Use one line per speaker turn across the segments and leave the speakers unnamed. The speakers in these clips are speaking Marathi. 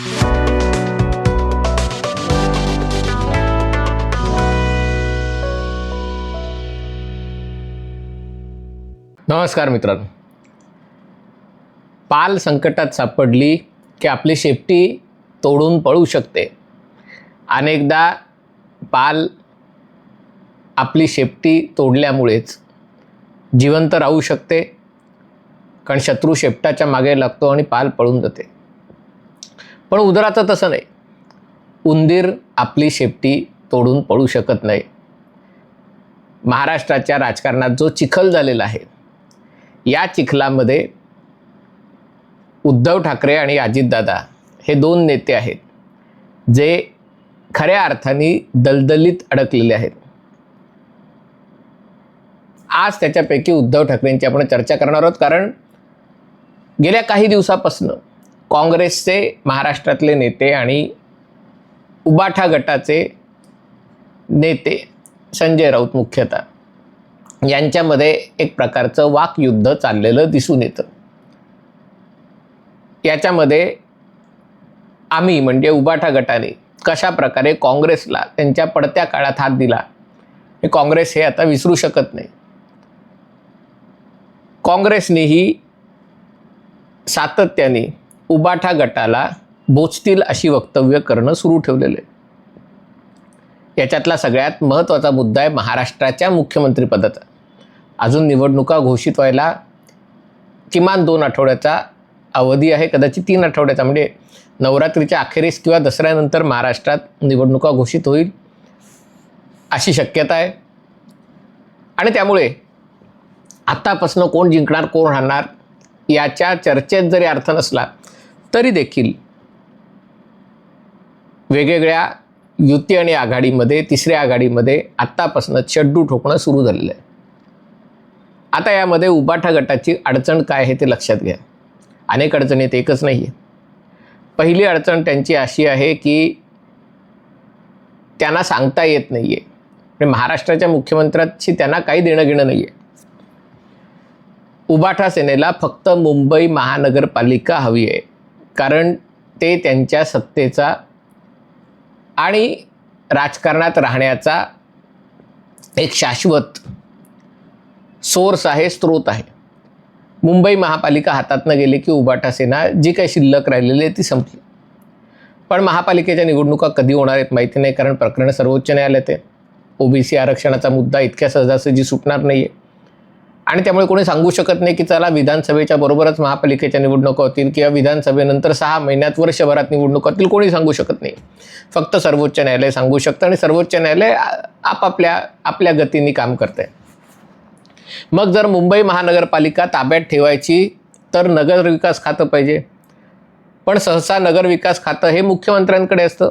नमस्कार मित्रांनो. पाल संकटात सापडली की आपली शेपटी तोडून पळू शकते. अनेकदा पाल आपली शेपटी तोडल्यामुळेच जिवंत राहू शकते कारण शत्रू शेपटाच्या मागे लागतो आणि पाल पळून जाते. पण उदराचं तसं नाही. उंदीर आपली शेपटी तोडून पळू शकत नाही. महाराष्ट्राच्या राजकारणात जो चिखल झालेला आहे या चिखलामध्ये उद्धव ठाकरे आणि अजितदादा हे दोन नेते आहेत जे खऱ्या अर्थाने दलदलीत अडकलेले आहेत. आज त्याच्यापैकी उद्धव ठाकरेंची आपण चर्चा करणार आहोत कारण गेल्या काही दिवसापासून काँग्रेसचे महाराष्ट्रातले नेते आणि उबाठा गटाचे नेते संजय राऊत मुख्यतः. यांच्यामध्ये एक प्रकारचं वाकयुद्ध चाललेलं दिसून येतं. याच्यामध्ये आम्ही म्हणजे उबाठा गटाने कशा प्रकारे काँग्रेसला त्यांच्या पडत्या काळात हात दिला हे काँग्रेस हे आता विसरू शकत नाही. काँग्रेसनेही सातत्याने उबाठा गटाला बोचतील अशी वक्तव्य करणं सुरू ठेवलेलं. आहे याच्यातला सगळ्यात महत्त्वाचा मुद्दा आहे महाराष्ट्राच्या मुख्यमंत्रीपदाचा अजून निवडणुका घोषित व्हायला किमान दोन आठवड्याचा अवधी आहे कदाचित तीन आठवड्याचा. म्हणजे नवरात्रीच्या अखेरीस किंवा दसऱ्यानंतर महाराष्ट्रात निवडणुका घोषित होईल अशी शक्यता आहे. आणि त्यामुळे आत्तापासून कोण जिंकणार कोण राहणार याच्या चर्चेत जरी अर्थ नसला तरी देखील वेगवेगळ्या युती आणि आघाडीमध्ये तिसऱ्या आघाडीमध्ये आत्तापासून शड्डू ठोकणं सुरू झालेलं आहे. आता यामध्ये उबाठा गटाची अडचण काय आहे ते लक्षात घ्या. अनेक अडचणी एकच नाही आहे पहिली अडचण त्यांची अशी आहे की त्यांना सांगता येत नाही आहे म्हणजे महाराष्ट्राच्या मुख्यमंत्र्यांशी त्यांना काही देणं घेणं नाही आहे उबाठा सेनेला फक्त मुंबई महानगरपालिका हवी आहे. कारण ते त्यांच्या सत्तेचा आणि राजकारणात राहण्याचा एक शाश्वत सोर्स आहे स्रोत आहे. मुंबई महापालिका हातातनं गेली की उबाटा सेना जी काही शिल्लक राहिलेली आहे ती संपली. पण महापालिकेच्या निवडणुका कधी होणार आहेत माहिती नाही कारण प्रकरण सर्वोच्च न्यायालयात आहे. ओबीसी आरक्षणाचा मुद्दा इतक्या सहजासहजी सुटणार नाही आहे आणि त्यामुळे कोणी सांगू शकत नाही की चला विधानसभेच्या बरोबरच महापालिकेच्या निवडणुका होतील किंवा विधानसभेनंतर सहा महिन्यात वर्षभरात निवडणुका होतील कोणी सांगू शकत नाही. फक्त सर्वोच्च न्यायालय सांगू शकतं आणि सर्वोच्च न्यायालय आपापल्या आपल्या गतीने काम करते मग जर मुंबई महानगरपालिका ताब्यात ठेवायची तर नगरविकास खातं पाहिजे. पण सहसा नगरविकास खातं हे मुख्यमंत्र्यांकडे असतं.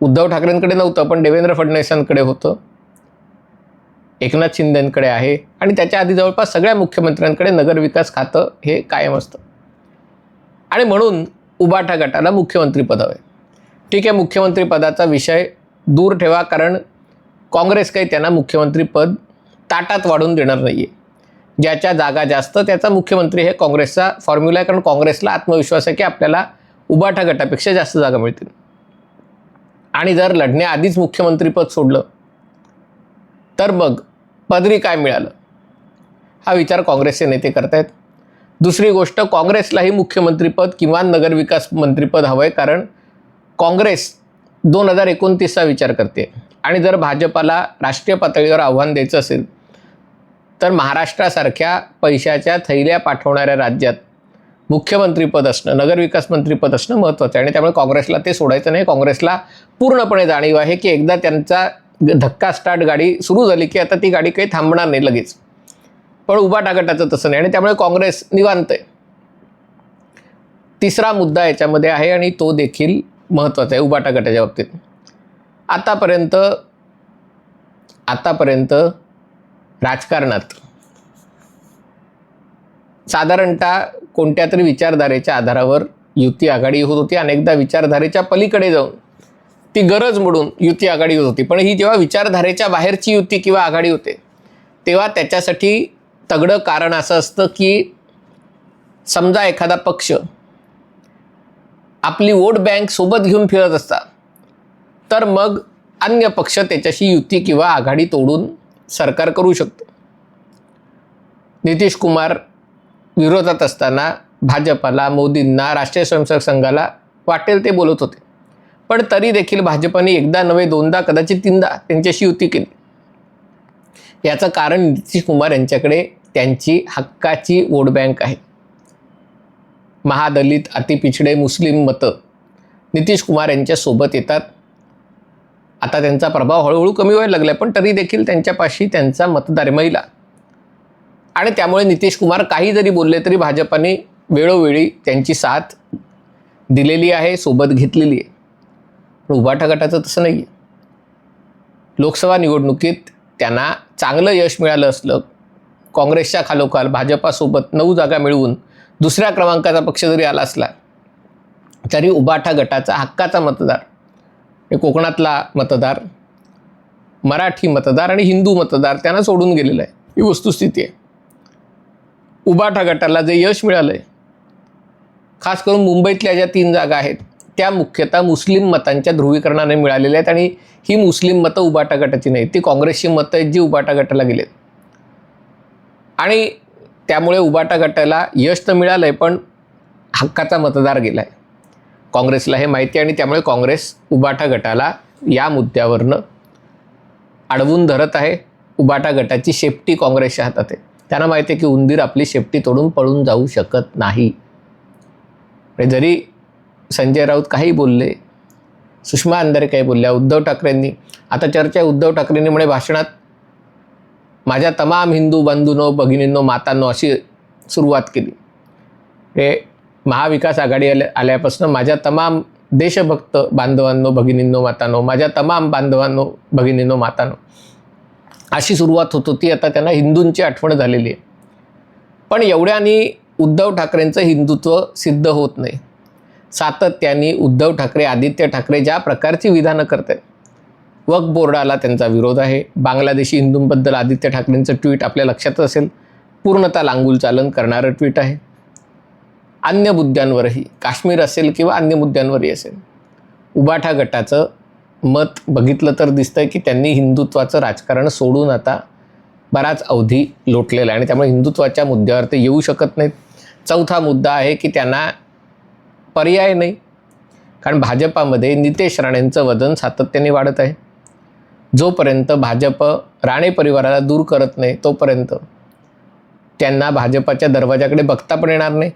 उद्धव ठाकरेंकडे नव्हतं पण देवेंद्र फडणवीसांकडे होतं. एकनाथ शिंदेंकडे आहे आणि त्याच्या आधी जवळपास सगळ्या मुख्यमंत्र्यांकडे नगरविकास खातं हे कायम असतं. आणि म्हणून उबाठा गटाला मुख्यमंत्रीपद हवे आहे ठीक आहे मुख्यमंत्रीपदाचा विषय दूर ठेवा कारण काँग्रेस काही त्यांना मुख्यमंत्रीपद ताटात वाढून देणार नाही आहे ज्याच्या जागा जास्त त्याचा मुख्यमंत्री हे काँग्रेसचा फॉर्म्युला आहे कारण काँग्रेसला आत्मविश्वास आहे की आपल्याला उबाठा गटापेक्षा जास्त जागा मिळतील. आणि जर लढण्याआधीच मुख्यमंत्रीपद सोडलं तर मग पदरी काय मिळालं? हा विचार काँग्रेसचे नेते करतायत. दुसरी गोष्ट काँग्रेसलाही मुख्यमंत्रीपद किंवा नगरविकास मंत्रीपद हवं आहे कारण काँग्रेस दोन हजार एकोणतीसचा विचार करते. आणि जर भाजपाला राष्ट्रीय पातळीवर आव्हान द्यायचं असेल तर महाराष्ट्रासारख्या पैशाच्या थैल्या पाठवणाऱ्या राज्यात मुख्यमंत्रीपद असणं नगरविकास मंत्रीपद असणं महत्त्वाचं आहे. आणि त्यामुळे काँग्रेसला ते सोडायचं नाही. काँग्रेसला पूर्णपणे जाणीव आहे की एकदा त्यांचा धक्का स्टार्ट गाडी सुरू झाली की आता ती गाडी काही थांबणार नाही लगेच. पण उबाटा गटाचं तसं नाही आणि त्यामुळे काँग्रेस निवांत आहे. तिसरा मुद्दा याच्यामध्ये आहे आणि तो देखील महत्त्वाचा आहे उबाटा गटाच्या बाबतीत. आतापर्यंत आतापर्यंत राजकारणात साधारणतः कोणत्या तरी विचारधारेच्या आधारावर युती आघाडी होत होती. अनेकदा विचारधारेच्या पलीकडे जाऊन ती गरज म्हणून युती आघाडी होत होती. पण ही जेव्हा विचारधारेच्या बाहेरची युती किंवा आघाडी होते तेव्हा त्याच्यासाठी तगडं कारण असं असतं की समजा एखादा पक्ष आपली वोट बँक सोबत घेऊन फिरत असता तर मग अन्य पक्ष त्याच्याशी युती किंवा आघाडी तोडून सरकार करू शकतो. नितीश कुमार विरोधात असताना भाजपाला मोदींना राष्ट्रीय स्वयंसेवक संघाला वाटेल ते बोलत होते. पण तरी देखील भाजपाने एकदा नव्हे दोनदा कदाचित तीनदा त्यांच्याशी युती केली. याचं कारण नितीश कुमार यांच्याकडे त्यांची हक्काची वोट बँक आहे. महादलित अतिपिछडे मुस्लिम मतं नितीश कुमार यांच्यासोबत येतात. आता त्यांचा प्रभाव हळूहळू कमी व्हायला लागला पण तरी देखील त्यांच्यापाशी त्यांचा मतदार महिला. आणि त्यामुळे नितीश कुमार काही जरी बोलले तरी भाजपाने वेळोवेळी त्यांची साथ दिलेली आहे सोबत घेतलेली आहे. पण उभाठा गटाचं तसं नाही आहे लोकसभा निवडणुकीत त्यांना चांगलं यश मिळालं असलं काँग्रेसच्या खालोखाल भाजपासोबत नऊ जागा मिळवून दुसऱ्या क्रमांकाचा पक्ष जरी आला असला तरी उबाठा गटाचा हक्काचा मतदार हे कोकणातला मतदार मराठी मतदार आणि हिंदू मतदार त्यांना सोडून गेलेलं आहे. ही वस्तुस्थिती आहे. उबाठा गटाला जे यश मिळालं आहे खास करून मुंबईतल्या ज्या तीन जागा आहेत त्या मुख्यतः मुस्लिम मतांच्या ध्रुवीकरणाने मिळालेल्या आहेत आणि ही मुस्लिम मतं उबाटा गटाची नाहीत ती काँग्रेसची मतं आहेत जी उबाटा गटाला गेलेत. आणि त्यामुळे उबाटा गटाला यश तर मिळालं आहे पण हक्काचा मतदार गेला आहे काँग्रेसला हे माहिती आहे आणि त्यामुळे काँग्रेस उबाटा गटाला या मुद्द्यावरनं अडवून धरत आहे. उबाटा गटाची शेपटी काँग्रेसच्या हातात आहे. त्यांना माहिती आहे की उंदीर आपली शेपटी तोडून पळून जाऊ शकत नाही. जरी संजय राऊत काही बोलले सुषमा अंधारे काही बोलल्या उद्धव ठाकरेंनी. आता चर्चा उद्धव ठाकरेंनी म्हणे भाषणात माझ्या तमाम हिंदू बंधूंनो भगिनींनो मातांनो अशी सुरुवात केली. हे महाविकास आघाडी आल्या आल्यापासून माझ्या तमाम देशभक्त बांधवांनो भगिनींनो मातांनो माझ्या तमाम बांधवांनो भगिनींनो मातांनो अशी सुरुवात होत होती. आता त्यांना हिंदूंची आठवण झालेली आहे. पण एवढ्यानी उद्धव ठाकरेंचं हिंदुत्व सिद्ध होत नाही. सातत्याने उद्धव ठाकरे आदित्य ठाकरे ज्या प्रकारची विधानं करत आहेत वक्फ बोर्डाला त्यांचा विरोध आहे. बांगलादेशी हिंदूंबद्दल आदित्य ठाकरेंचं ट्विट आपल्या लक्षात असेल. पूर्णतः लांगूल चालन करणारं ट्विट आहे. अन्य मुद्द्यांवरही काश्मीर असेल किंवा अन्य मुद्द्यांवरही असेल उबाठा गटाचं मत बघितलं तर दिसतंय की त्यांनी हिंदुत्वाचं राजकारण सोडून आता बराच अवधी लोटलेला आहे आणि त्यामुळे हिंदुत्वाच्या मुद्द्यावर ते येऊ शकत नाहीत. चौथा मुद्दा आहे की त्यांना पर्याय नाही. कारण भाजपामध्ये नितेश राणेंचं वजन सातत्याने वाढत आहे. जोपर्यंत भाजप राणे परिवाराला दूर करत नाही तोपर्यंत त्यांना भाजपाच्या दरवाजाकडे बघता पण येणार नाही.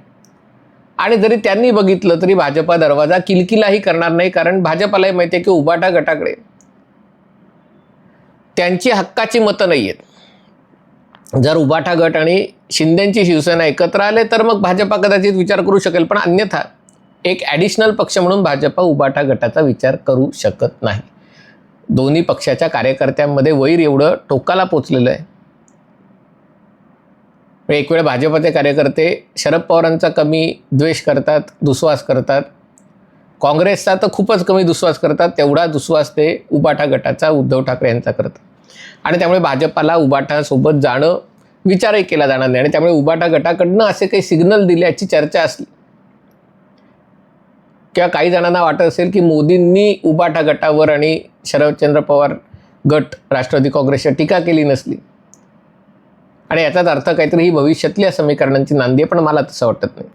आणि जरी त्यांनी बघितलं तरी भाजपा दरवाजा किलकिलाही करणार नाही कारण भाजपालाही माहिती आहे की उबाटा गटाकडे त्यांची हक्काची मतं नाही आहेत. जर उबाठा गट आणि शिंदेची शिवसेना एकत्र आले तर मग भाजपा कदाचित विचार करू शकेल पण अन्यथा एक ॲडिशनल पक्ष म्हणून भाजपा उबाठा गटाचा विचार करू शकत नाही. दोन्ही पक्षाच्या कार्यकर्त्यांमध्ये वैर एवढं टोकाला पोचलेलं आहे. एक वेळ भाजपचे कार्यकर्ते शरद पवारांचा कमी द्वेष करतात दुस्वास करतात. काँग्रेसचा तर खूपच कमी दुस्वास करतात तेवढा दुस्वास ते उबाठा गटाचा उद्धव ठाकरे यांचा करतात. आणि त्यामुळे भाजपाला उबाठासोबत जाणं विचारही केला जाणार नाही. आणि त्यामुळे उबाठा गटाकडनं असे काही सिग्नल दिल्याची चर्चा असली किंवा काही जणांना वाटत असेल की मोदींनी उबाठा गटावर आणि शरदचंद्र पवार गट राष्ट्रवादी काँग्रेसच्या टीका केली नसली. आणि याचाच अर्थ काहीतरी ही भविष्यातल्या समीकरणांची नांदी आहे पण मला तसं वाटत नाही.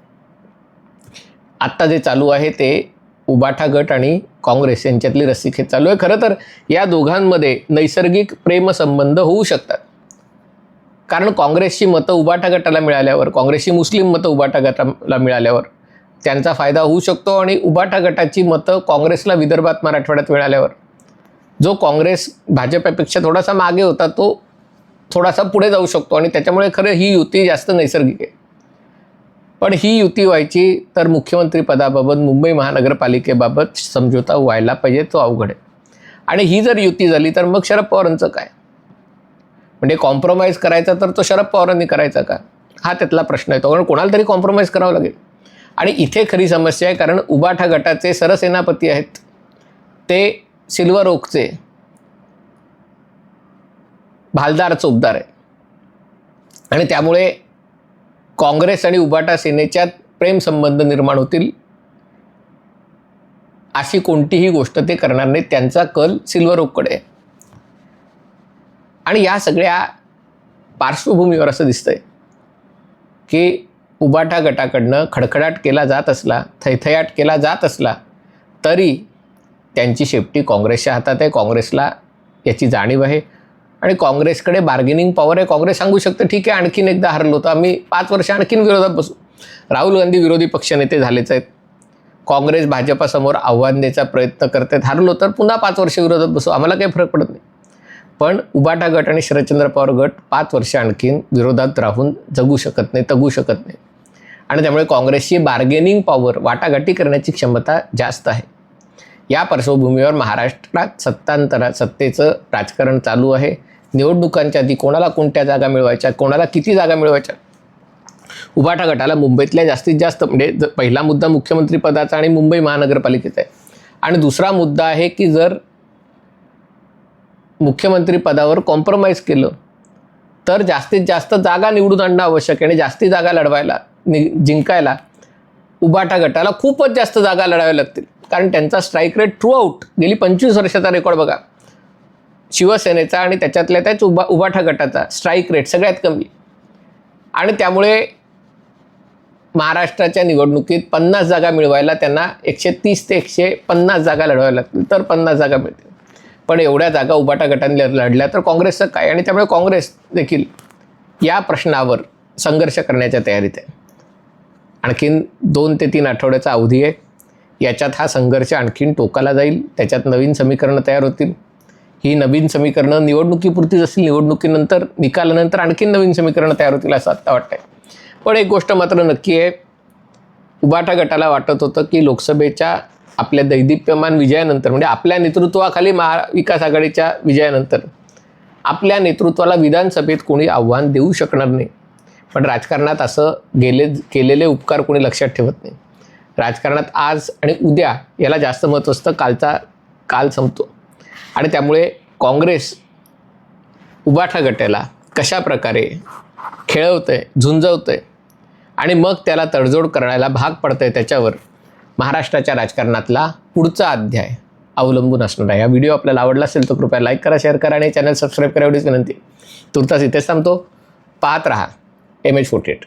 आत्ता जे चालू आहे ते उबाठा गट आणि काँग्रेस यांच्यातली रस्सीखेच चालू आहे. खरं तर या दोघांमध्ये नैसर्गिक प्रेमसंबंध होऊ शकतात. कारण काँग्रेसची मतं उबाठा गटाला मिळाल्यावर काँग्रेसची मुस्लिम मतं उबाठा गटाला मिळाल्यावर त्यांचा फायदा होऊ शकतो आणि उभाटा गटाची मतं काँग्रेसला विदर्भात मराठवाड्यात मिळाल्यावर. जो काँग्रेस भाजपापेक्षा थोडासा मागे होता तो थोडासा पुढे जाऊ शकतो आणि त्याच्यामुळे खरं ही युती जास्त नैसर्गिक आहे. पण ही युती व्हायची तर मुख्यमंत्रीपदाबाबत मुंबई महानगरपालिकेबाबत समझोता व्हायला पाहिजे तो अवघड आहे. आणि ही जर युती झाली तर मग शरद पवारांचं काय? म्हणजे कॉम्प्रोमाइज करायचा तर तो शरद पवारांनी करायचा का? हा त्यातला प्रश्न येतो कारण कोणाला तरी कॉम्प्रोमाइज करावं लागेल. आणि इथे खरी समस्या आहे कारण उबाठा गटाचे सरसेनापती आहेत. ते सिल्वर ओकचे भालदार चोपदार आहे आणि त्यामुळे काँग्रेस आणि उबाटा सेनेच्यात प्रेमसंबंध निर्माण होतील अशी कोणतीही गोष्ट ते करणार नाहीत. त्यांचा कल सिल्वर ओककडे आहे. आणि या सगळ्या पार्श्वभूमीवर असं दिसतंय की उबाटा गटाकडनं खडखडाट केला जात असला थैथयाट केला जात असला तरी त्यांची शेपटी काँग्रेसच्या हातात आहे. काँग्रेसला याची जाणीव आहे. आणि काँग्रेसकडे बार्गेनिंग पॉवर आहे. काँग्रेस सांगू शकतं ठीक आहे आणखीन एकदा हरलो तर आम्ही पाच वर्ष आणखीन विरोधात बसू. राहुल गांधी विरोधी पक्षनेते झालेच आहेत. काँग्रेस भाजपासमोर आव्हान द्यायचा प्रयत्न आहेत. हरलो तर पुन्हा पाच वर्ष विरोधात बसू. आम्हाला काही फरक पडत नाही. पण उबाटा गट आणि शरदचंद्र पवार गट पाच वर्ष आणखीन विरोधात राहून जगू शकत नाही तगू शकत नाही. आणि त्यामुळे काँग्रेसची बार्गेनिंग पॉवर वाटाघाटी करण्याची क्षमता जास्त आहे. या पार्श्वभूमीवर महाराष्ट्रात सत्तांतरा सत्तेचं राजकारण चालू आहे. निवडणुकांच्या आधी कोणाला कोणत्या जागा मिळवायच्या कोणाला किती जागा मिळवायच्या? उभाटा गटाला मुंबईतल्या जास्तीत जास्त म्हणजे पहिला मुद्दा मुख्यमंत्रीपदाचा आणि मुंबई महानगरपालिकेचा आहे. आणि दुसरा मुद्दा आहे की जर मुख्यमंत्रीपदावर कॉम्प्रोमाइज केलं तर जास्तीत जास्त जागा निवडून आणणं आवश्यक आहे आणि जास्ती जागा लढवायला नि जिंकायला उबाटा गटाला खूपच जास्त जागा लढाव्या लागतील. कारण त्यांचा स्ट्राईक रेट थ्रू आऊट गेली पंचवीस वर्षाचा रेकॉर्ड बघा. शिवसेनेचा आणि त्याच्यातल्या त्याच उबा उबाठा गटाचा स्ट्राईक रेट सगळ्यात कमी. आणि त्यामुळे महाराष्ट्राच्या निवडणुकीत पन्नास जागा मिळवायला त्यांना एकशे तीस ते एकशे पन्नास जागा लढवाव्या लागतील. तर पन्नास जागा मिळतील. पण एवढ्या जागा उबाटा गटांनी लढल्या तर काँग्रेसचं काय? आणि त्यामुळे काँग्रेस देखील या प्रश्नावर संघर्ष करण्याच्या तयारीत आहे. आणखीन दोन ते तीन आठवड्याचा अवधी आहे. याच्यात हा संघर्ष आणखीन टोकाला जाईल. त्याच्यात नवीन समीकरणं तयार होतील. ही नवीन समीकरणं निवडणुकीपुरतीच असतील. निवडणुकीनंतर निकालानंतर आणखीन नवीन समीकरणं तयार होतील असं आत्ता आहे पण एक गोष्ट मात्र नक्की आहे. उबाटा गटाला वाटत होतं की लोकसभेच्या आपल्या दैदिप्यमान विजयानंतर म्हणजे आपल्या नेतृत्वाखाली महाविकास आघाडीच्या विजयानंतर आपल्या नेतृत्वाला विधानसभेत कोणी आव्हान देऊ शकणार नाही. पण राजकारणात असं गेले केलेले उपकार कोणी लक्षात ठेवत नाही. राजकारणात आज आणि उद्या याला जास्त महत्त्व असतं कालचा काल संपतो. आणि त्यामुळे काँग्रेस उबाठा गटाला कशा प्रकारे झुंजवतं आहे आणि मग त्याला तडजोड करायला भाग पडतं आहे त्याच्यावर महाराष्ट्राच्या राजकारणातला पुढचा अध्याय अवलंबून असणार आहे. हा व्हिडिओ आपल्याला आवडला असेल तर कृपया लाईक करा शेअर करा आणि चॅनल सबस्क्राईब करा एवढीच विनंती. तुर्तास इथेच थांबतो. पाहत राहा. M H forty eight